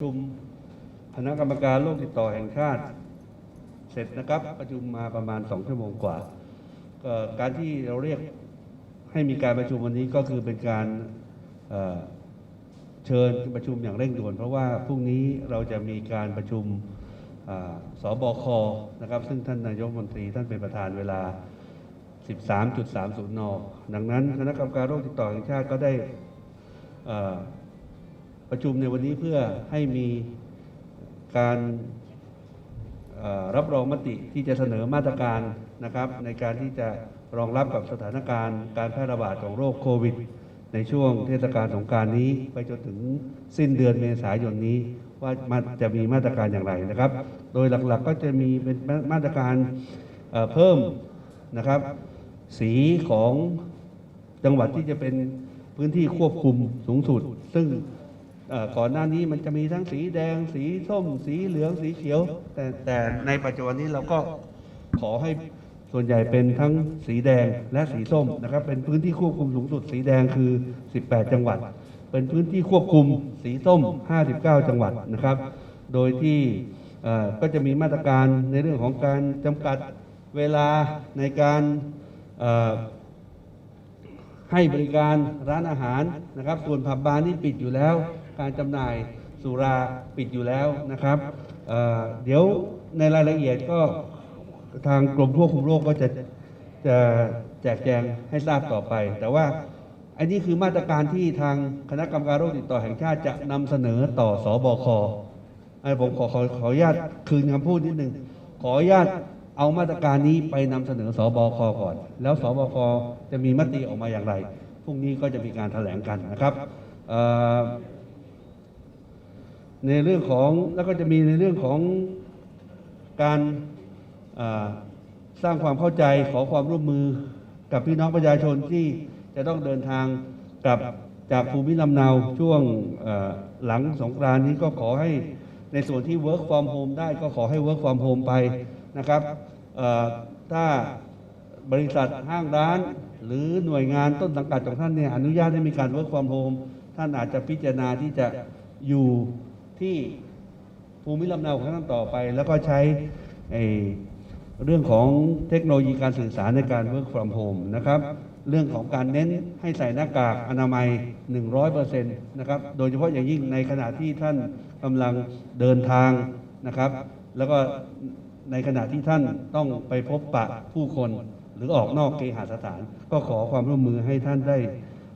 ประชุมคณะกรรมการโรคติดต่อแห่งชาติ เสร็จนะครับประชุมมาประมาณ2ชั่วโมงกว่าการที่เราเรียกให้มีการประชุมวันนี้ก็คือเป็นการเเชิญประชุมอย่างเร่งด่วน เพราะว่าพรุ่งนี้เราจะมีการประชุมอ่าสบคนะครับ ซึ่งท่านนายกรัฐมนตรีท่านเป็นประธานเวลา 13.30 น ดังนั้นคณะกรรมการโรคติดต่อแห่งชาติก็ได้อ่อ ประชุมในวันนี้เพื่อให้มีการรับรองมติที่จะเสนอมาตรการนะครับในการที่จะรองรับกับสถานการณ์การแพร่ระบาดของโรคโควิด ในช่วงเทศกาลสงการนี้ ไปจนถึงสิ้นเดือนเมษายนนี้ ว่ามันจะมีมาตรการอย่างไรนะครับ โดยหลักๆก็จะมีเป็นมาตรการเพิ่มนะครับ สีของจังหวัดที่จะเป็นพื้นที่ควบคุมสูงสุด ซึ่ง ก่อนหน้านี้มันจะมีทั้งสีแดง สีส้ม สีเหลือง สีเขียว แต่แต่ในปัจจุบันนี้เราก็ขอให้ส่วนใหญ่เป็นทั้งสีแดงและสีส้มนะครับ เป็นพื้นที่ควบคุมสูงสุด สีแดงคือ 18 จังหวัด เป็นพื้นที่ควบคุมสีส้ม 59 จังหวัดนะครับ โดยที่ก็จะมีมาตรการในเรื่องของการจำกัดเวลาในการให้บริการร้านอาหารนะครับ ส่วนผับบาร์นี่ปิดอยู่แล้ว การจำหน่ายสุราปิดอยู่แล้วนะครับเเดี๋ยวในรายละเอียดก็ทางกรมควบคุมโรคก็จะจะแจกแจงให้ทราบต่อไป แต่ว่าอันนี้คือมาตรการที่ทางคณะกรรมการโรคติดต่อแห่งชาติจะนำเสนอต่อสอบคไอ้ผมขอขอขออนุญาตคืนคำพูดนิดหนึ่งขออนุญาตเอามาตรการนี้ไปนำเสนอสบคก่อน แล้วสบคจะมีมติออกมาอย่างไรพรุ่งนี้ก็จะมีการแถลงกันนะครับ ในเรื่องของแล้วก็จะมีในเรื่องของการสร้างความเข้าใจขอความร่วมมือกับพี่น้องประชาชนที่จะต้องเดินทางกลับจากภูมิลำเนาช่วงหลังสงกรานนี้ก็ขอให้ในส่วนที่ work from home ได้ก็ขอให้ work from home ไปนะครับถ้าบริษัทห้างร้าน หรือหน่วยงานต้นสังกัดของท่านเนี่ยอนุญาตให้มีการ work from home ท่านอาจจะพิจารณาที่จะอยู่ ที่ภูมิลำเนาของท่านต่อไป แล้วก็ใช้ไอเรื่องของเทคโนโลยีการสื่อสารในการ work from home นะครับเรื่องของการเน้นให้ใส่หน้ากากอนามัย 100%นะครับโดยเฉพาะอย่างยิ่งในขณะที่ท่านกำลังเดินทางนะครับ แล้วก็ในขณะที่ท่านต้องไปพบปะผู้คนหรือออกนอกเคหสถาน ก็ขอความร่วมมือให้ท่านได้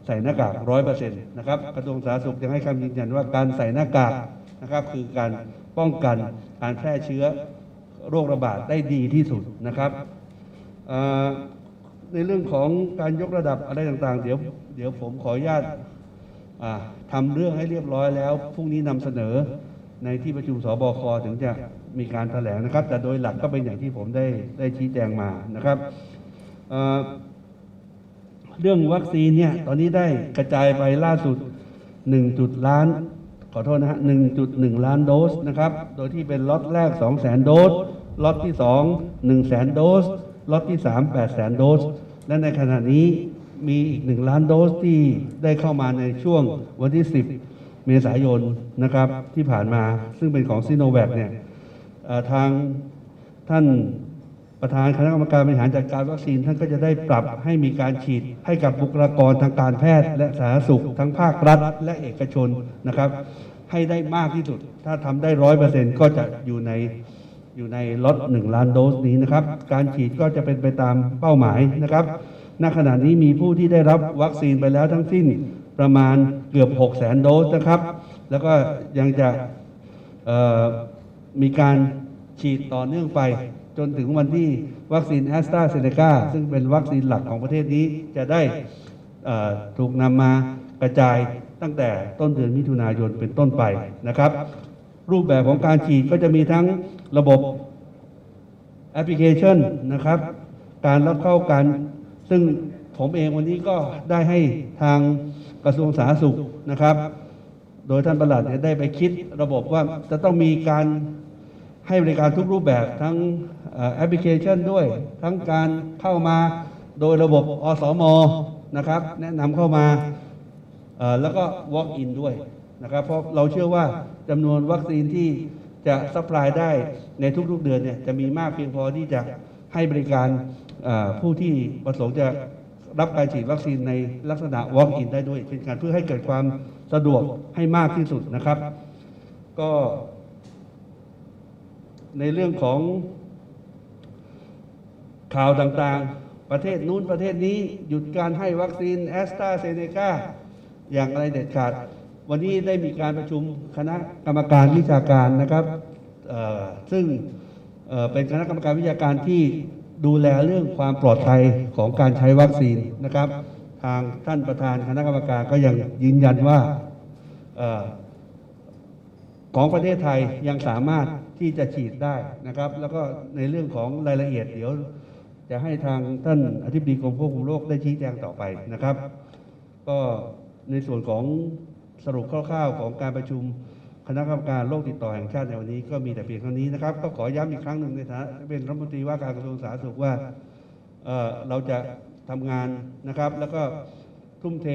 ใส่หน้ากากร้อยเปอร์เซ็นต์นะครับกระทรวงสาธารณสุขยังให้คำยืนยันว่าการใส่หน้ากาก นะครับคือการป้องกันการแพร่เชื้อโรคระบาดได้ดีที่สุดนะครับในเรื่องของการยกระดับอะไรต่างๆ เดี๋ยวเดี๋ยวผมขออนุญาตอ่าทำเรื่องให้เรียบร้อยแล้วพรุ่งนี้นำเสนอในที่ประชุมสบคถึงจะมีการแถลงนะครับ แต่โดยหลักก็เป็นอย่างที่ผมได้ได้ชี้แจงมานะครับเอ่อเรื่องวัคซีนเนี่ยตอนนี้ได้กระจายไปล่าสุด1จุดล้าน ขอโทษนะฮะ 1.1 ล้านโดสนะครับ โดยที่เป็นล็อตแรก2แสนโดส ล็อตที่ 2 1แสนโดส ล็อตที่ 3 8แสนโดส และในขณะนี้มีอีก 1 ล้านโดสที่ได้เข้ามาในช่วงวันที่ 10 เมษายนนะครับที่ผ่านมา ซึ่งเป็นของซีโนแวคเนี่ยทางท่าน ประธานคณะกรรมการบริหารจัดการวัคซีนท่านก็จะได้ปรับให้มีการฉีดให้กับบุคลากรทางการแพทย์ และสาธารณสุขทั้งภาครัฐ และเอกชนนะครับ ให้ได้มากที่สุด ถ้าทำได้ร้อยเปอร์เซ็นต์ก็จะอยู่ในอยู่ในล็อตหนึ่งล้านโดสนี้นะครับ การฉีดก็จะเป็นไปตามเป้าหมายนะครับ ณ ขณะนี้มีผู้ที่ได้รับวัคซีนไปแล้วทั้งสิ้นประมาณเกือบ6 0แสนโดสนะครับ แล้วก็ยังจะมีการฉีดต่อเนื่องไป จนถึงวันที่วัคซีนแอสตราเซเนกาซึ่งเป็นวัคซีนหลักของประเทศนี้จะได้ถูกนำมากระจายตั้งแต่ต้นเดือนมิถุนายนเป็นต้นไปนะครับ รูปแบบของการฉีดก็จะมีทั้งระบบแอปพลิเคชันนะครับ การรับเข้ากันซึ่งผมเองวันนี้ก็ได้ให้ทางกระทรวงสาธารณสุขนะครับ โดยท่านประหลัดได้ไปคิดระบบว่าจะต้องมีการ ให้บริการทุกรูปแบบทั้งแอปพลิเคชันด้วย ทั้งการเข้ามาโดยระบบอสมนะครับ แนะนำเข้ามาแล้วก็ walk in ด้วยนะครับเพราะเราเชื่อว่าจำนวนวัคซีนที่จะซัพพลายได้ในทุกๆเดือนเนี่ยจะมีมากเพียงพอที่จะให้บริการผู้ที่ประสงค์จะรับการฉีดวัคซีนในลักษณะ walk-in ได้ด้วยเช่นกันเพื่อให้เกิดความสะดวกให้มากที่สุดนะครับ ก็ ในเรื่องของข่าวต่างๆ ประเทศนู้นประเทศนี้หยุดการให้วัคซีนแอสตราเซเนกาอย่างไรเด็ดขาด วันนี้ได้มีการประชุมคณะกรรมการวิชาการนะครับซึ่งเเป็นคณะกรรมการวิชาการที่ดูแลเรื่องความปลอดภัยของการใช้วัคซีนนะครับ ทางท่านประธานคณะกรรมการก็ยังยืนยันว่าของประเทศไทยยังสามารถ ที่จะฉีดได้นะครับ แล้วก็ในเรื่องของรายละเอียดเดี๋ยว จะให้ทางท่านอธิบดีกรมควบคุมโรคได้ชี้แจงต่อไปนะครับ ก็ในส่วนของสรุปคร่าวๆ ของการประชุมคณะกรรมการโรคติดต่อแห่งชาติในวันนี้ก็มีแต่เพียงเท่านี้นะครับ ก็ขอย้ำอีกครั้งหนึ่งในฐานะเป็นรัฐมนตรีว่าการกระทรวงสาธารณสุขว่าเเราจะทำงานนะครับ แล้วก็ทุ่มเท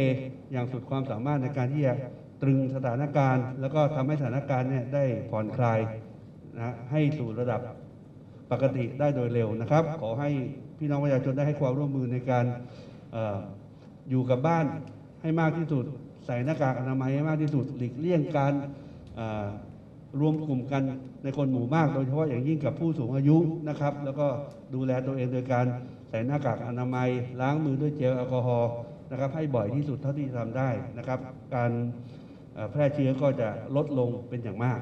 อย่างสุดความสามารถในการที่จะตรึงสถานการณ์ แล้วก็ทำให้สถานการณ์เนี่ยได้ผ่อนคลาย นะให้สู่ระดับปกติได้โดยเร็วนะครับ ขอให้พี่น้องประชาชนได้ให้ความร่วมมือในการออยู่กับบ้านให้มากที่สุด ใส่หน้ากากอนามัยให้มากที่สุด หลีกเลี่ยงการรวมกลุ่มกันในคนหมู่มาก โดยเฉพาะอย่างยิ่งกับผู้สูงอายุนะครับ แล้วก็ดูแลตัวเองโดยการใส่หน้ากากอนามัย ล้างมือด้วยเจลแอลกอฮอล์นะครับ ให้บ่อยที่สุดเท่าที่ทำได้นะครับ การ แพร่เชื้อก็จะลดลงเป็นอย่างมาก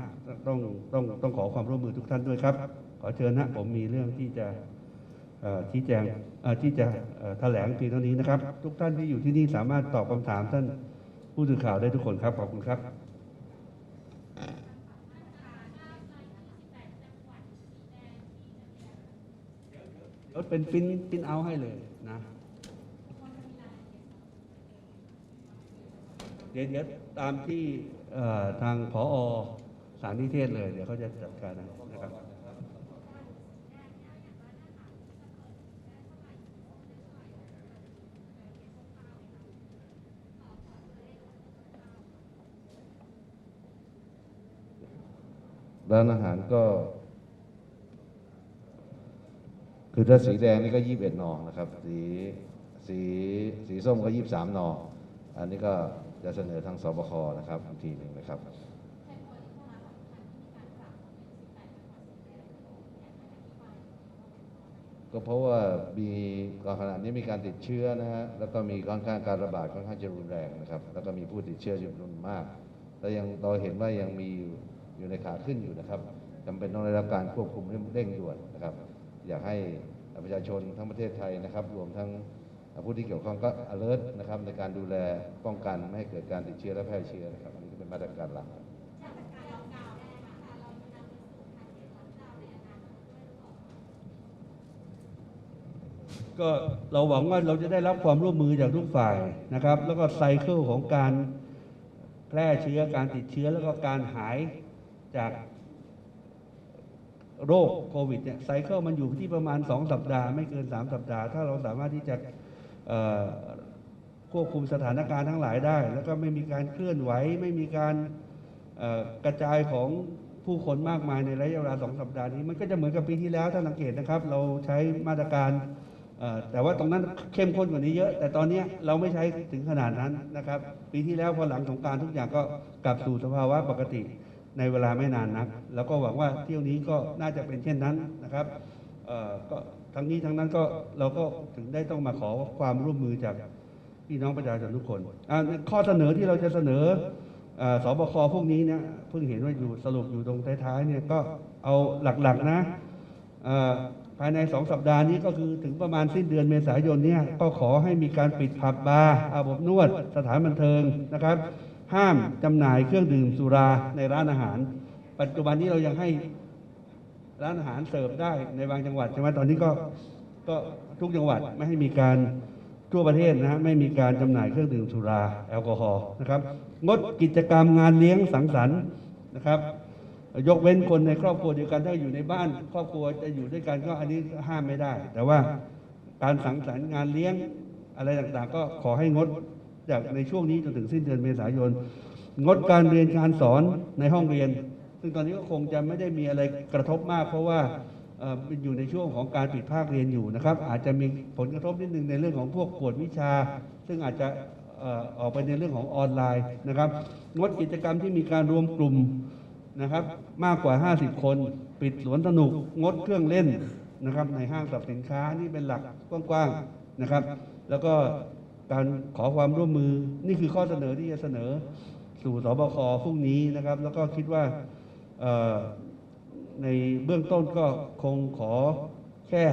ต้องต้องต้องขอความร่วมมือทุกท่านด้วยครับ ขอเชิญนะผมมีเรื่องที่จะเอ่อชี้แจงที่จะแถลงเพียงเท่านี้นะครับ ทุกท่านที่อยู่ที่นี่สามารถตอบคำถามท่านผู้สื่อข่าวได้ทุกคนครับ ขอบคุณครับเดี๋ยวเป็นปิ้นปิ้นเอาให้เลยนะ เดี๋ยวเดี๋ยว ตามที่ทางผอสารนิเทศเลย เดี๋ยวเขาจะจัดการนะครับร้านอาหารก็ คือถ้าสีแดงนี่ก็ยี่สิบเอ็ดนอนะครับ สีสีสีส้มก็ยี่สิบสามนออันนี้ก็ จะเสนอทางสบคนะครับอีกทีหนึ่งนะครับก็เพราะว่ามีก่อนขณะนี้มีการติดเชื้อนะฮะแล้วก็มีค่อนข้างการระบาดค่อนข้างจะรุนแรงนะครับ แล้วก็มีผู้ติดเชื้อจำนวนมากแล้วยังเราเห็นว่ายังมีอยู่ในขาขึ้นอยู่นะครับจำเป็นต้องได้รับการควบคุมเร่งด่วนนะครับ อยากให้ประชาชนทั้งประเทศไทยนะครับ รวมทั้ง ผู้ที่เกี่ยวข้องก็ alert นะครับในการดูแลป้องกันไม่ให้เกิดการติดเชื้อและแพร่เชื้อนะครับอันนี้ก็เป็นมาตรการหลักก็เราหวังว่าเราจะได้รับความร่วมมือจากทุกฝ่ายนะครับ แล้วก็ไซเคิลของการแพร่เชื้อการติดเชื้อแล้วก็การหายจากโรคโควิดเนี่ยไซเคิลมันอยู่ที่ประมาณ 2 สัปดาห์ไม่เกิน 3 สัปดาห์ ถ้าเราสามารถที่จะ ควบคุมสถานการณ์ทั้งหลายได้ แล้วก็ไม่มีการเคลื่อนไหว ไม่มีการกระจายของผู้คนมากมายในระยะเวลาสองสัปดาห์นี้ มันก็จะเหมือนกับปีที่แล้วถ้าสังเกตนะครับ เราใช้มาตรการแต่ว่าตรงนั้นเข้มข้นกว่านี้เยอะ แต่ตอนนี้เราไม่ใช้ถึงขนาดนั้นนะครับ ปีที่แล้วพอหลังสงการทุกอย่างก็กลับสู่สภาวะปกติในเวลาไม่นานนัก แล้วก็หวังว่าเที่ยวนี้ก็น่าจะเป็นเช่นนั้นนะครับก็ ทั้งนี้ทั้งนั้นก็เราก็ถึงได้ต้องมาขอความร่วมมือจากพี่น้องประชาชนทุกคนข้อเสนอที่เราจะเสนออ่อสบคพวกนี้เนี่ยเพิ่งเห็นว่าอยู่สรุปอยู่ตรงท้ายๆเนี่ยก็เอาหลักๆนะภายในสองสัปดาห์นี้ก็คือถึงประมาณสิ้นเดือนเมษายนเนี่ยก็ขอให้มีการปิดผับบาร์อาบอบนวด สถานบันเทิงนะครับ ห้ามจำหน่ายเครื่องดื่มสุราในร้านอาหาร ปัจจุบันนี้เรายังให้ ร้านอาหารเสิร์ฟได้ในบางจังหวัดใช่ไหมตอนนี้ก็ก็ทุกจังหวัดไม่ให้มีการทั่วประเทศนะฮะไม่มีการจำหน่ายเครื่องดื่มสุราแอลกอฮอล์นะครับ งดกิจกรรมงานเลี้ยงสังสรรค์นะครับ ยกเว้นคนในครอบครัวเดียวกันถ้าอยู่ในบ้าน ครอบครัวจะอยู่ด้วยกันก็อันนี้ห้ามไม่ได้ แต่ว่าการสังสรรค์งานเลี้ยงอะไรต่างๆ ก็ขอให้งดจากในช่วงนี้จนถึงสิ้นเดือนเมษายน งดการเรียนการสอนในห้องเรียน ซึ่งตอนนี้ก็คงจะไม่ได้มีอะไรกระทบมาก เพราะว่าเอ่อเป็นอยู่ในช่วงของการปิดภาคเรียนอยู่นะครับ อาจจะมีผลกระทบนิดนึงในเรื่องของพวกกวดวิชา ซึ่งอาจจะออกไปในเรื่องของออนไลน์นะครับงดกิจกรรมที่มีการรวมกลุ่มนะครับ มากกว่า 50 คน ปิดสวนสนุก งดเครื่องเล่นนะครับในห้างสรรพสินค้านี่เป็นหลักกว้างๆนะครับ แล้วก็การขอความร่วมมือนี่คือข้อเสนอที่จะเสนอสู่สบคพรุ่งนี้นะครับ แล้วก็คิดว่า ในเบื้องต้นก็คงขอแค่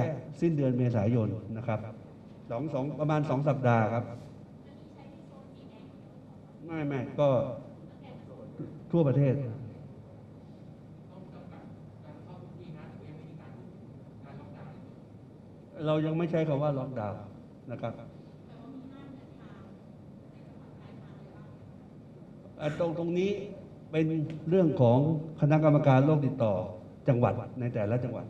สิ้นเดือนเมษายนนะครับสองสองประมาณสองสัปดาห์ครับ ไม่ไม่ก็ทั่วประเทศ เรายังไม่ใช้คำว่าล็อกดาวน์นะครับตรงตรงนี้ เป็นเรื่องของคณะกรรมการโรคติดต่อจังหวัดในแต่ละจังหวัด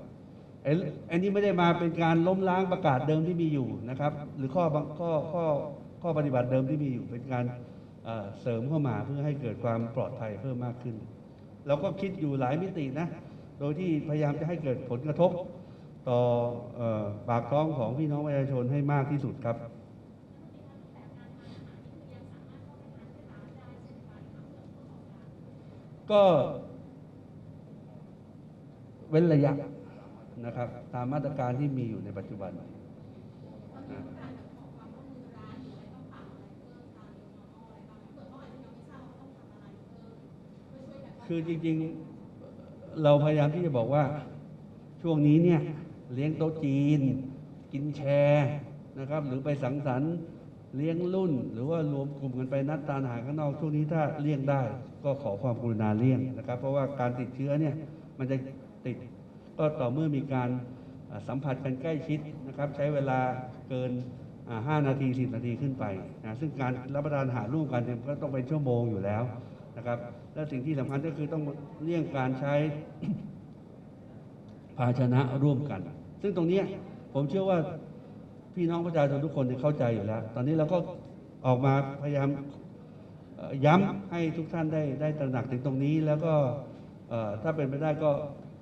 ไอ้นนี้ไม่ได้มาเป็นการล้มล้างประกาศเดิมที่มีอยู่นะครับ หรือข้อข้อข้อข้อปฏิบัติเดิมที่มีอยู่ เป็นการเสริมเข้ามาเพื่อให้เกิดความปลอดภัยเพิ่มมากขึ้น เราก็คิดอยู่หลายมิตินะ โดยที่พยายามจะให้เกิดผลกระทบ ต่อเอ่อปากท้องของพี่น้องประชาชนให้มากที่สุดครับ ก็เว้นระยะนะครับ ตามมาตรการที่มีอยู่ในปัจจุบันนะคือจริงๆ เราพยายามที่จะบอกว่าช่วงนี้เนี่ยเลี้ยงโต๊ะจีน กินแชร์นะครับ หรือไปสังสรรค์ เลี้ยงรุ่น หรือว่ารวมกลุ่มกันไปนัดทานอาหารข้างนอกช่วงนี้ถ้าเลี่ยงได้ ก็ขอความกรุณาเลี่ยงนะครับ เพราะว่าการติดเชื้อเนี่ยมันจะติดก็ต่อเมื่อมีการสัมผัสกันใกล้ชิดนะครับ ใช้เวลาเกินอ่า5นาที 10 นาทีขึ้นไปนะซึ่งการรับประทานอาหารร่วมกันเนี่ยก็ต้องเป็นชั่วโมงอยู่แล้วนะครับ และสิ่งที่สำคัญก็คือต้องเลี่ยงการใช้ภาชนะร่วมกัน ซึ่งตรงนี้ผมเชื่อว่า พี่น้องประชาชนทุกคนเนี่ยเข้าใจอยู่แล้ว ตอนนี้เราก็ออกมาพยายามย้ำให้ทุกท่านได้ได้ตระหนักถึงตรงนี้ แล้วก็ถ้าเป็นไปได้ก็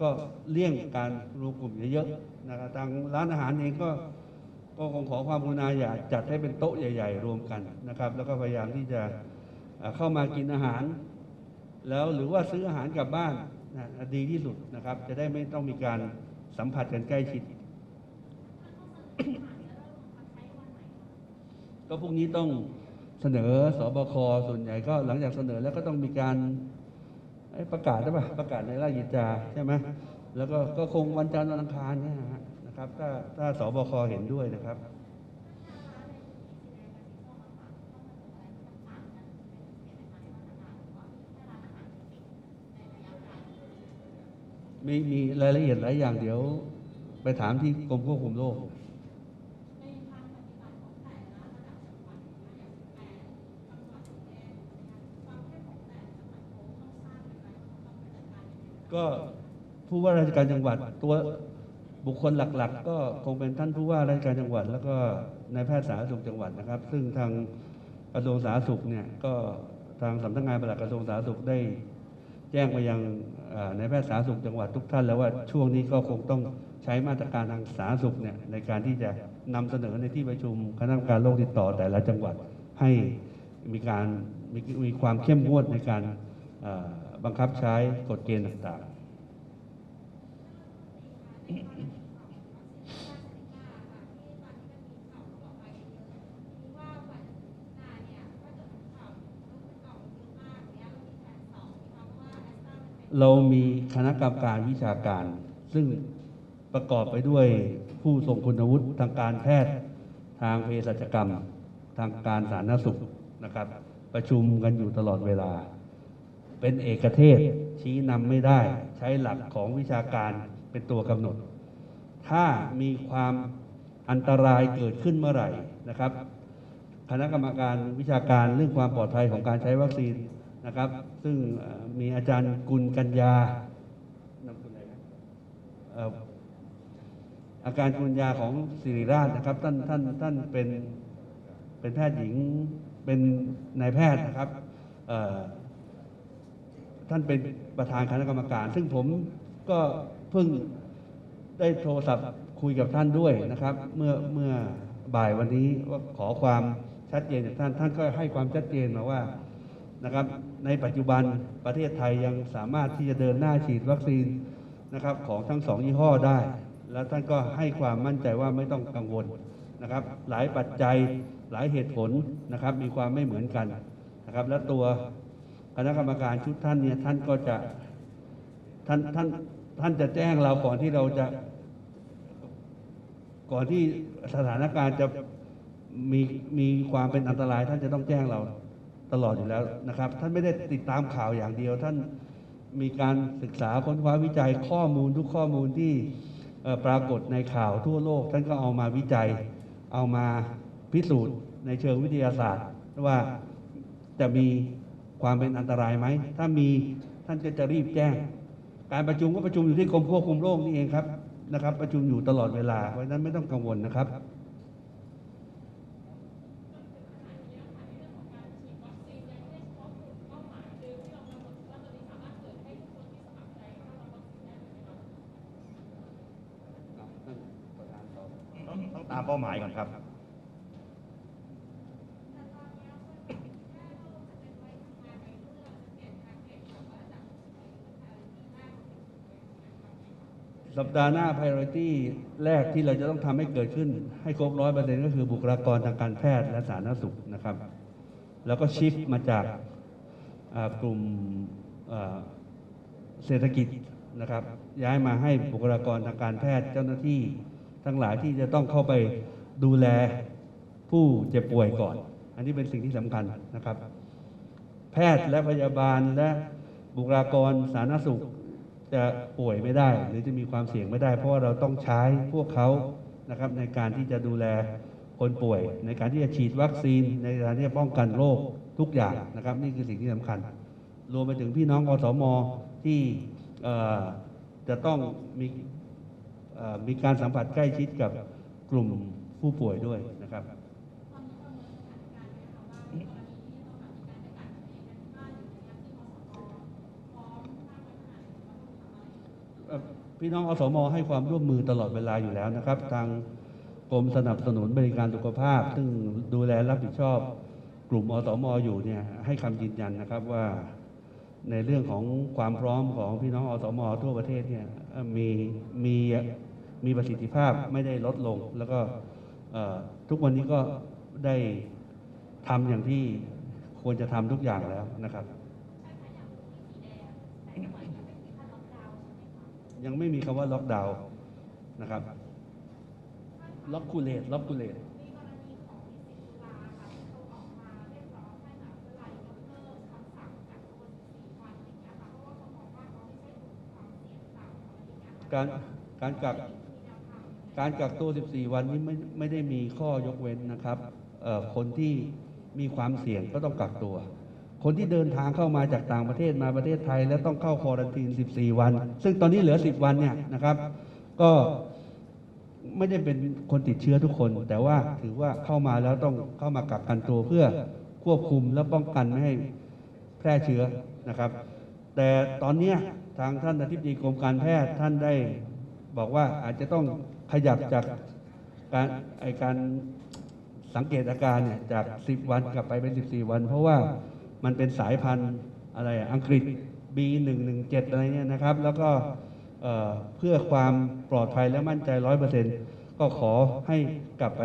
ก็เลี่ยงการรวมกลุ่มเยอะๆนะครับทางร้านอาหารเองก็ก็คงขอความกรุณาอย่าจัดให้เป็นโต๊ะใหญ่ ๆ รวมกันนะครับ แล้วก็พยายามที่จะเอ่อเข้ามากินอาหาร แล้วหรือว่าซื้ออาหารกลับบ้านนะดีที่สุดนะครับ จะได้ไม่ต้องมีการสัมผัสกันใกล้ชิด ก็พรุ่งนี้ต้องเสนอสบคส่วนใหญ่ก็หลังจากเสนอแล้วก็ต้องมีการประกาศใช่ปะประกาศในราชกิจจาใช่ไหมแล้วก็ก็คงวันจันทร์วันอังคารเนี่ยนะฮะนะครับ ถ้าถ้าสบคเห็นด้วยนะครับมีมีรายละเอียดหลายอย่างเดี๋ยว ไปถามที่กรมควบคุมโรค ก็ผู้ว่าราชการจังหวัดตัวบุคคลหลัก ๆ ก็คงเป็นท่านผู้ว่าราชการจังหวัด แล้วก็นายแพทย์สาธารณสุขจังหวัดนะครับ ซึ่งทางกระทรวงสาธารณสุขเนี่ยก็ทางสำนักงานปลัดกระทรวงสาธารณสุขได้ แจ้งไปยังนายแพทย์สาธารณสุขจังหวัดทุกท่านแล้วว่าช่วงนี้ก็คงต้องใช้มาตรการทางสาธารณสุขเนี่ยในการที่จะนำเสนอในที่ประชุมคณะกรรมการโรคติดต่อแต่ละจังหวัดให้มีการมีมีความเข้มงวดในการ บังคับใช้กฎเกณฑ์ต่างๆเรามีคณะกรรมการวิชาการ ซึ่งประกอบไปด้วยผู้ทรงคุณวุฒิทางการแพทย์ ทางเภสัชกรรม ทางการสาธารณสุขนะครับ ประชุมกันอยู่ตลอดเวลา เป็นเอกเทศชี้นำไม่ได้ ใช้หลักของวิชาการเป็นตัวกำหนด ถ้ามีความอันตรายเกิดขึ้นเมื่อไหร่นะครับ คณะกรรมการวิชาการเรื่องความปลอดภัยของการใช้วัคซีนนะครับ ซึ่งมีอาจารย์กุลกัญญานากุลอะไรนะเอ่ออาการกุลยาของศิริราชนะครับท่านท่านท่านเป็นเป็นแพทย์หญิงเป็นนายแพทย์นะครับ ท่านเป็นประธานคณะกรรมการ ซึ่งผมก็เพิ่งได้โทรศัพท์คุยกับท่านด้วยนะครับ เมื่อเมื่อบ่ายวันนี้ว่าขอความชัดเจนจากท่านท่านก็ให้ความชัดเจนมาว่านะครับ ในปัจจุบันประเทศไทยยังสามารถที่จะเดินหน้าฉีดวัคซีนนะครับของทั้งสองยี่ห้อได้ แล้วท่านก็ให้ความมั่นใจว่าไม่ต้องกังวลนะครับ หลายปัจจัยหลายเหตุผลนะครับ มีความไม่เหมือนกันนะครับ และตัว คณะกรรมการชุดท่านเนี่ยท่านก็จะท่านท่านท่านจะแจ้งเราก่อนที่เราจะ ก่อนที่สถานการณ์จะมีมีความเป็นอันตราย ท่านจะต้องแจ้งเราตลอดอยู่แล้วนะครับ ท่านไม่ได้ติดตามข่าวอย่างเดียว ท่านมีการศึกษาค้นคว้าวิจัยข้อมูลทุกข้อมูลที่ปรากฏในข่าวทั่วโลก ท่านก็เอามาวิจัย เอามาพิสูจน์ในเชิงวิทยาศาสตร์ว่าจะมี ความเป็นอันตรายไหม ถ้ามีท่านก็จะรีบแจ้ง การประชุมก็ประชุมอยู่ที่กรมควบคุมโรคนี่เองครับนะครับ ประชุมอยู่ตลอดเวลาเพราะฉะนั้นไม่ต้องกังวลนะครับ ต้องต้องตามเป้าหมายก่อนครับ สัป ดาห์หน้า priority แรกที่เราจะต้องทำให้เกิดขึ้น ให้ครบร้อยเปอร์เซ็นต์ก็คือบุคลากรทางการแพทย์และสาธารณสุขนะครับ แล้วก็ชิฟมาจากกลุ่มเศรษฐกิจนะครับ ย้ายมาให้บุคลากรทางการแพทย์เจ้าหน้าที่ทั้งหลายที่จะต้องเข้าไปดูแลผู้เจ็บป่วยก่อน อันนี้เป็นสิ่งที่สำคัญนะครับ แพทย์และพยาบาลและบุคลากรสาธารณสุข จะป่วยไม่ได้ หรือจะมีความเสี่ยงไม่ได้ เพราะว่าเราต้องใช้พวกเขานะครับในการที่จะดูแลคนป่วย ในการที่จะฉีดวัคซีน ในการที่จะป้องกันโรคทุกอย่างนะครับ นี่คือสิ่งที่สำคัญ รวมไปถึงพี่น้องอสมที่จะต้องมีมีการสัมผัสใกล้ชิดกับกลุ่มผู้ป่วยด้วยนะครับ เอ่อ พี่น้องอสมให้ความร่วมมือตลอดเวลาอยู่แล้วนะครับ ทางกรมสนับสนุนบริการสุขภาพ ซึ่งดูแลรับผิดชอบกลุ่มอสมอยู่เนี่ยให้คำยืนยันนะครับว่าในเรื่องของความพร้อมของพี่น้องอสมทั่วประเทศเนี่ยมีมีมีประสิทธิภาพไม่ได้ลดลง แล้วก็ทุกวันนี้ก็ได้ทำอย่างที่ควรจะทำทุกอย่างแล้วนะครับ ยังไม่มีคำว่าล็อกดาวน์นะครับล็อกคูเลตล็อกคูเลตการการกักการกักตัว 14 วันนี้ไม่ไม่ได้มีข้อยกเว้นนะครับเอ่อคนที่มีความเสี่ยงก็ต้องกักตัว คนที่เดินทางเข้ามาจากต่างประเทศมาประเทศไทย แล้วต้องเข้าควอรันทีน 14 วัน ซึ่งตอนนี้เหลือ 10 วันเนี่ยนะครับ ก็ไม่ได้เป็นคนติดเชื้อทุกคน แต่ว่าถือว่าเข้ามาแล้วต้องเข้ามากักกันตัวเพื่อควบคุมและป้องกันไม่ให้แพร่เชื้อนะครับ แต่ตอนนี้ทางท่านอธิบดีกรมการแพทย์ท่านได้บอกว่าอาจจะต้องขยับจากการไอการสังเกตอาการเนี่ยจาก 10 วันกลับไปเป็น 14 วัน เพราะว่า มันเป็นสายพันธุ์อะไรอะอังกฤษ B117 อะไรเนี่ยนะครับ แล้วก็เพื่อความปลอดภัยและมั่นใจ 100%ก็ขอให้กลับไป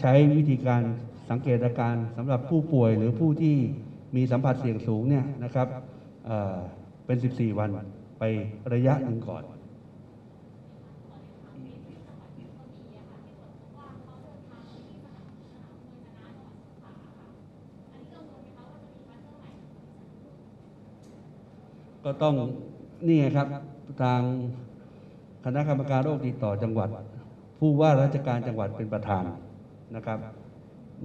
ใช้วิธีการสังเกตอาการสำหรับผู้ป่วยหรือผู้ที่มีสัมผัสเสี่ยงสูงเนี่ยนะครับเเป็น 14 วันไประยะหนึ่งก่อน ก็ต้องนี่ไงครับทางคณะกรรมการโรคติดต่อจังหวัด ผู้ว่าราชการจังหวัดเป็นประธานนะครับ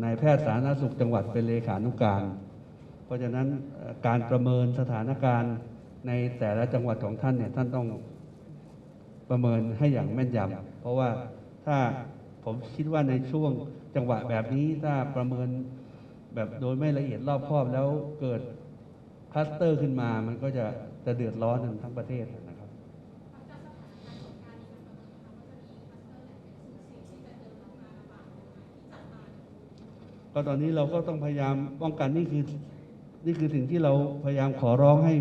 นายแพทย์สาธารณสุขจังหวัดเป็นเลขานุการ เพราะฉะนั้นการประเมินสถานการณ์ในแต่ละจังหวัดของท่านเนี่ยท่านต้องประเมินให้อย่างแม่นยำเพราะว่าถ้าผมคิดว่าในช่วงจังหวะแบบนี้ถ้าประเมินแบบโดยไม่ละเอียดรอบคอบแล้วเกิด คลัสเตอร์ขึ้นมามันก็จะจะเดือดร้อนกันทั้งประเทศนะครับ ก็ตอนนี้เราก็ต้องพยายามป้องกันนี่คือนี่คือสิ่งที่เราพยายามขอร้องให้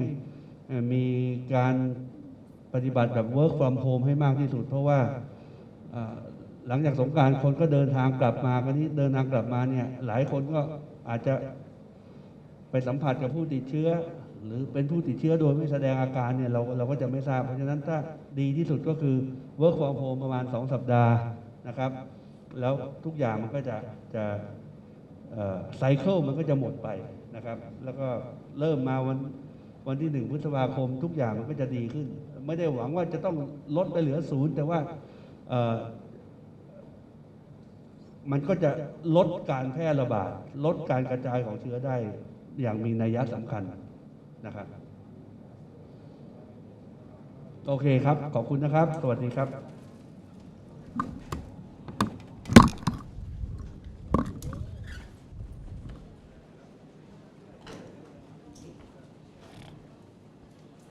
มีการปฏิบัติแบบ work from home ให้มากที่สุด เพราะว่าหลังจากสงการคนก็เดินทางกลับมากันนี้เดินทางกลับมาเนี่ยหลายคนก็อาจจะ ไปสัมผัสกับผู้ติดเชื้อ หรือเป็นผู้ติดเชื้อโดยไม่แสดงอาการเนี่ยเราเราก็จะไม่ทราบ เพราะฉะนั้นถ้าดีที่สุดก็คือ work from home ประมาณ 2 สัปดาห์นะครับ แล้วทุกอย่างมันก็จะจะไซเคิลมันก็จะหมดไปนะครับ แล้วก็เริ่มมาวันวันที่หนึ่งพฤษภาคม ทุกอย่างมันก็จะดีขึ้น ไม่ได้หวังว่าจะต้องลดไปเหลือศูนย์แต่ว่ามันก็จะลดการแพร่ระบาด ลดการกระจายของเชื้อได้ อย่างมีนัยยะสำคัญนะครับโอเคครับ ขอบคุณนะครับ สวัสดีครับ